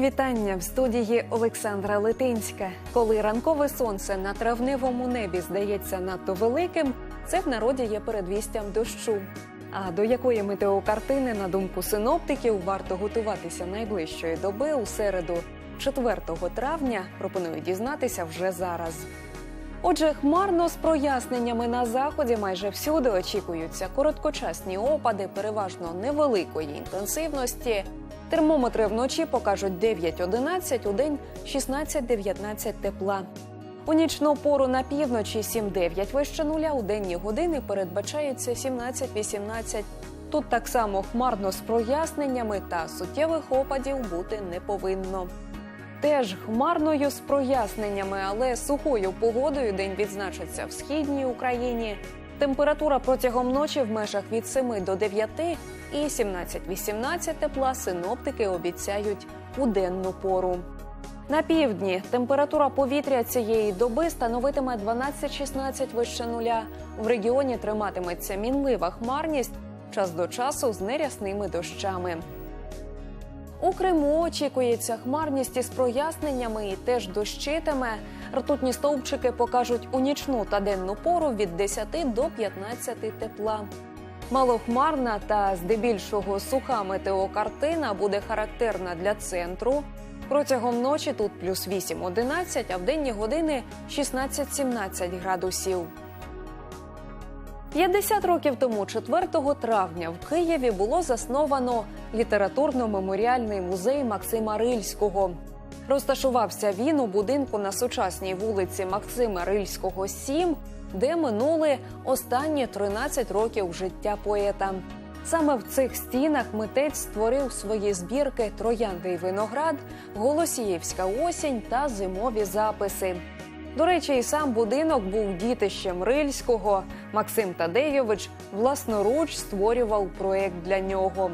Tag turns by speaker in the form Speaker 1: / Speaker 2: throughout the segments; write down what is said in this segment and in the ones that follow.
Speaker 1: Вітання в студії Олександра Литинська. Коли ранкове сонце на травневому небі здається надто великим, це в народі є передвістям дощу. А до якої метеокартини, на думку синоптиків, варто готуватися найближчої доби у середу, 4 травня, пропоную дізнатися вже зараз. Отже, хмарно з проясненнями на заході майже всюди очікуються короткочасні опади, переважно невеликої інтенсивності. Термометри вночі покажуть 9-11, у день 16-19 тепла. У нічну пору на півночі 7-9 вище нуля, у денні години передбачається 17-18. Тут так само хмарно з проясненнями та суттєвих опадів бути не повинно. Теж хмарною з проясненнями, але сухою погодою день відзначиться в східній Україні. Температура протягом ночі в межах від 7 до 9 і 17-18 тепла синоптики обіцяють у денну пору. На півдні температура повітря цієї доби становитиме 12-16 вище нуля. В регіоні триматиметься мінлива хмарність час до часу з нерясними дощами. У Криму очікується хмарність із проясненнями і теж дощитиме. Ртутні стовпчики покажуть у нічну та денну пору від 10 до 15 тепла. Малохмарна та здебільшого суха метеокартина буде характерна для центру. Протягом ночі тут плюс 8-11, а в денні години 16-17 градусів. 50 років тому, 4 травня, в Києві було засновано літературно-меморіальний музей Максима Рильського. Розташувався він у будинку на сучасній вулиці Максима Рильського, 7, де минули останні 13 років життя поета. Саме в цих стінах митець створив свої збірки Троянди й виноград, Голосіївська осінь та зимові записи. До речі, і сам будинок був дітищем Рильського. Максим Тадейович власноруч створював проект для нього.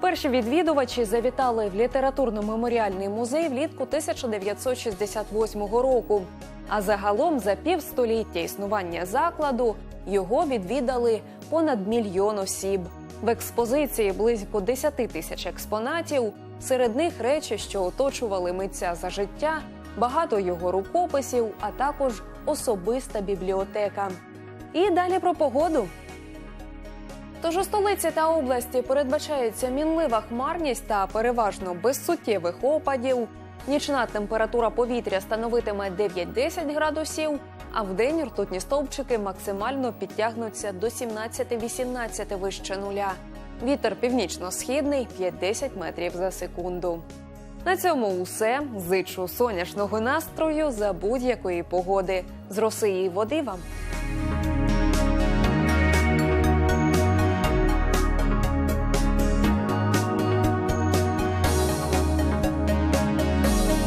Speaker 1: Перші відвідувачі завітали в літературно-меморіальний музей влітку 1968 року. А загалом за півстоліття існування закладу його відвідали понад мільйон осіб. В експозиції близько 10 тисяч експонатів. Серед них речі, що оточували митця за життя, багато його рукописів, а також особиста бібліотека. І далі про погоду. Тож у столиці та області передбачається мінлива хмарність та переважно без суттєвих опадів. Нічна температура повітря становитиме 9-10 градусів, а в день ртутні стовпчики максимально підтягнуться до 17-18 вище нуля. Вітер північно-східний 5-10 метрів за секунду. На цьому усе. Зичу сонячного настрою за будь-якої погоди. З роси і води вам.